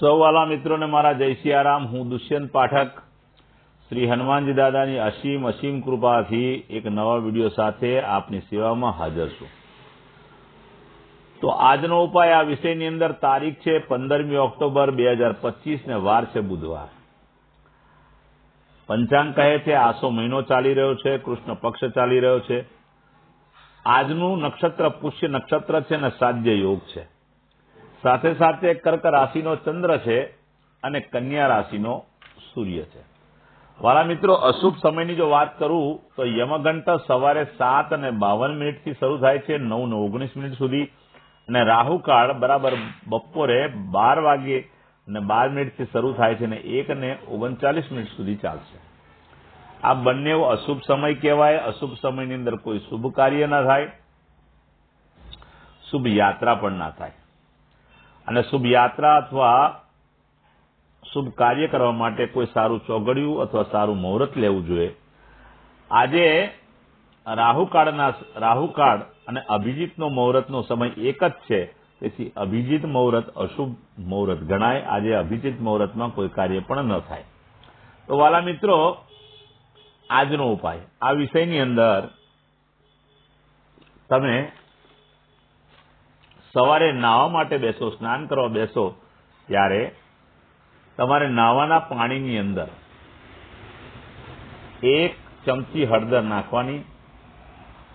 સૌ વાલા મિત્રોને મારા જય સિયારામ, હું દુષ્યંત પાઠક. શ્રી હનુમાનજી દાદાની અસીમ અસીમ કૃપાથી એક નવા વીડિયો સાથે આપની સેવામાં હાજર છું. તો આજનો ઉપાય આ વિષયની અંદર તારીખ છે પંદરમી ઓક્ટોબર બે હજાર પચીસ ને વાર છે બુધવાર. પંચાંગ કહે છે, આસો મહિનો ચાલી રહ્યો છે, કૃષ્ણ પક્ષ ચાલી રહ્યો છે. આજનું નક્ષત્ર પુષ્ય નક્ષત્ર છે અને સાધ્ય યોગ છે. સાથે સાથે કર્ક રાશિનો ચંદ્ર છે અને કન્યા રાશિનો સૂર્ય છે. વાળા મિત્રો, અશુભ સમયની જો વાત કરું, તો યમઘંટ સવારે સાત અને બાવન મિનિટથી શરૂ થાય છે, નવ ને ઓગણીસ મિનિટ સુધી. અને રાહુકાળ બરાબર બપોરે બાર વાગે અને બાર મિનિટથી શરૂ થાય છે અને એક ને ઓગણચાલીસ મિનિટ સુધી ચાલશે. આ બંને અશુભ સમય કહેવાય. અશુભ સમયની અંદર કોઈ શુભ કાર્ય ના થાય. શુભ યાત્રા પણ ના થાય. અને શુભ યાત્રા અથવા શુભ કાર્ય કરવા માટે કોઈ સારું ચોગડિયું અથવા સારું મુહૂર્ત લેવું જોઈએ. આજે રાહુકાળના રાહુકાળ અને અભિજીતનો મુહૂર્તનો સમય એક જ છે. તેથી અભિજીત મુહૂર્ત, અશુભ મુહૂર્ત ગણાય. આજે અભિજીત મુહૂર્તમાં કોઈ કાર્ય પણ ન થાય. તો વાલા મિત્રો, આજનો ઉપાય. આ વિષયની અંદર તમે સવારે નાહવા માટે બેસો, સ્નાન કરવા બેસો, ત્યારે તમારે નાહવાના પાણીની અંદર એક ચમચી હળદર નાખવાની,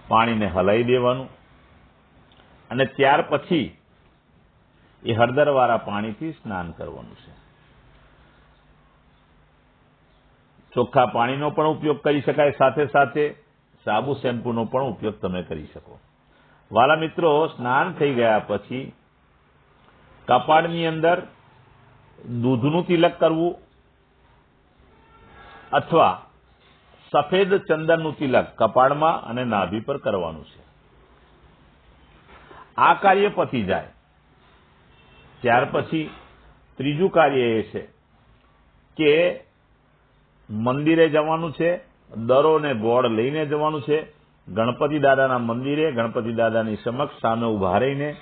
પાણીને હલાવી દેવાનું અને ત્યાર પછી એ હળદરવાળા પાણીથી સ્નાન કરવાનું છે. ચોખ્ખા પાણીનો પણ ઉપયોગ કરી શકાય, સાથે સાથે સાબુ શેમ્પૂનો પણ ઉપયોગ તમે કરી શકો. વાલા મિત્રો, સ્નાન થઈ ગયા પછી કપાળની અંદર દૂધનું તિલક કરવું અથવા સફેદ ચંદનનું તિલક કપાળમાં અને નાભી પર કરવાનું છે. આ કાર્ય પતી જાય. ત્યાર પછી ત્રીજું કાર્ય એ છે કે મંદિરે જવાનું છે દરો ને ગોળ લઈને જવાનું છે ગણપતિ દાદાના મંદિરે, ગણપતિ દાદાની સમક્ષ સામે ઊભા રહીને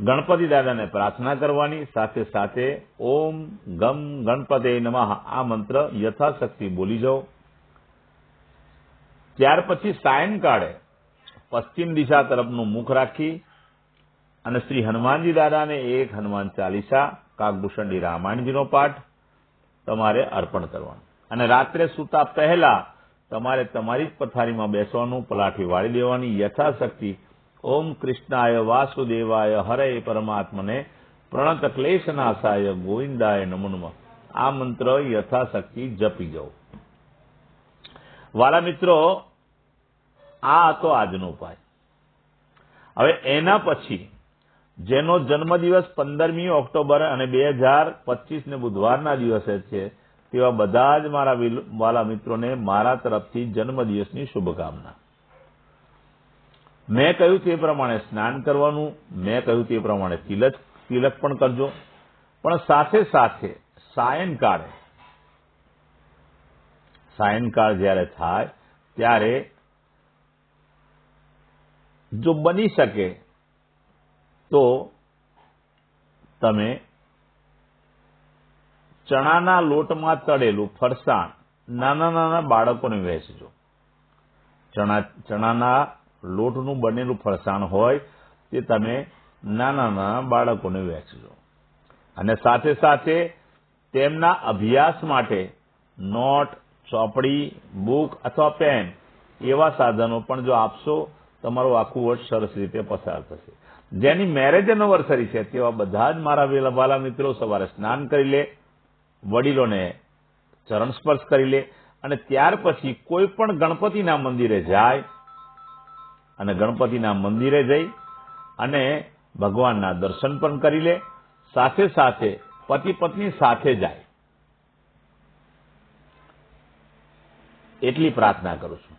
ગણપતિ દાદાને પ્રાર્થના કરવાની, સાથે સાથે ઓમ ગમ ગણપતે નમઃ આ મંત્ર યથાશક્તિ બોલી જાઓ. ત્યાર પછી સાયંકાળે પશ્ચિમ દિશા તરફનું મુખ રાખી અને શ્રી હનુમાનજી દાદાને એક હનુમાન ચાલીસા કાકભૂષણની રામાયણજીનો પાઠ તમારે અર્પણ કરવાનું. અને રાત્રે સૂતા પહેલા તમારે તમારી જ પથારીમાં બેસવાનું, પલાઠી વાળી દેવાની. યથાશક્તિ ઓમ કૃષ્ણાય વાસુદેવાય હરે પરમાત્મને પ્રણત ક્લેશનાશાય ગોવિંદાય નમો આ મંત્ર યથાશક્તિ જપી જાઓ. વાલા મિત્રો, આ હતો આજનો ઉપાય. હવે એના પછી જેનો જન્મદિવસ પંદરમી ઓક્ટોબર અને બે હજાર પચીસને બુધવારના દિવસે છે તેવા બધા જ મારા વાલા મિત્રોને મારા તરફથી જન્મદિવસની શુભકામના. મેં કહ્યું તે પ્રમાણે સ્નાન કરવાનું, મેં કહ્યું તે પ્રમાણે તિલક તિલક પણ કરજો. પણ સાથે સાથે સાયંકાળે, સાયંકાળ જ્યારે થાય, ત્યારે જો બની શકે, તો તમે ચણાના લોટમાં તળેલું ફરસાણ નાના નાના બાળકોને વહેંચજો. ચણા, ચણાના લોટનું બનેલું ફરસાણ હોય તે તમે નાના નાના બાળકોને વહેંચજો. અને સાથે સાથે તેમના અભ્યાસ માટે નોટ, ચોપડી, બુક અથવા પેન એવા સાધનો પણ જો આપશો, તમારું આખું વર્ષ સરસ રીતે પસાર થશે. જેની મેરેજ એનિવર્સરી છે તેવા બધા જ મારા વાલા મિત્રો સવારે સ્નાન કરી લે. વડીલોને ચરણ સ્પર્શ કરી લે અને ત્યાર પછી કોઈ પણ ગણપતિના મંદિરે જાય અને ગણપતિના મંદિરે જઈ અને ભગવાનના દર્શન પણ કરી લે, સાથે સાથે પતિ પત્ની સાથે જાય. એટલી પ્રાર્થના કરું છું.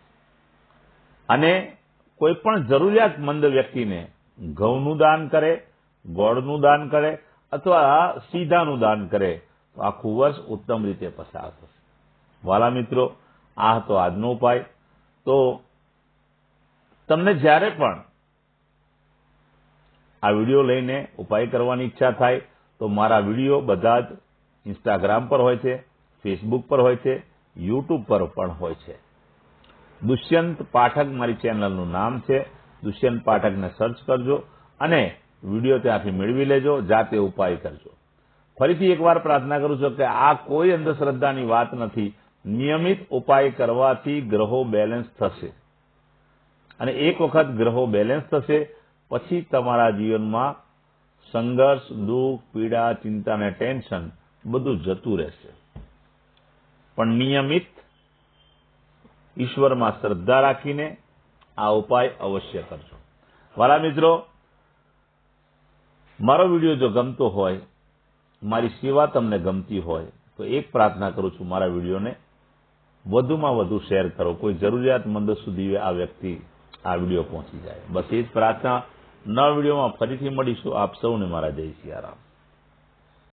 અને કોઈ પણ જરૂરિયાતમંદ વ્યક્તિને ઘઉંનું દાન કરે, ગોળનું દાન કરે અથવા સીધાનું દાન કરે આખું વર્ષ ઉત્તમ રીતે પસાર થશે. વાલા મિત્રો, આ હતો આજનો ઉપાય. તો તમને જ્યારે પણ આ વીડિયો લઈને ઉપાય કરવાની ઈચ્છા થાય, તો મારા વીડિયો બધા જ ઇન્સ્ટાગ્રામ પર હોય છે ફેસબુક પર હોય છે યુટ્યુબ પર પણ હોય છે. દુષ્યંત પાઠક મારી ચેનલનું નામ છે. દુષ્યંત પાઠકને સર્ચ કરજો અને વીડિયો ત્યાંથી મેળવી લેજો, જાતે ઉપાય કરજો. ફરીથી એકવાર પ્રાર્થના કરું છું કે આ કોઈ અંધશ્રદ્ધાની વાત નથી. નિયમિત ઉપાય કરવાથી ગ્રહો બેલેન્સ થશે. અને એક વખત ગ્રહો બેલેન્સ થશે, પછી તમારા જીવનમાં સંઘર્ષ, દુઃખ, પીડા, ચિંતા અને ટેન્શન બધું જતું રહેશે. પણ નિયમિત ઈશ્વરમાં શ્રદ્ધા રાખીને આ ઉપાય અવશ્ય કરજો. વાલા મિત્રો, મારો વીડિયો જો ગમતો હોય મારી સેવા તમને ગમતી હોય, તો એક પ્રાર્થના કરું છું મારા વિડીયોને વધુમાં વધુ શેર કરો. કોઈ જરૂરિયાતમંદ સુધી આ વ્યક્તિ આ વીડિયો પહોંચી જાય. બસ એ જ પ્રાર્થના. નવા વિડીયોમાં ફરીથી મળીશું. આપ સૌને મારા જય સિયારામ.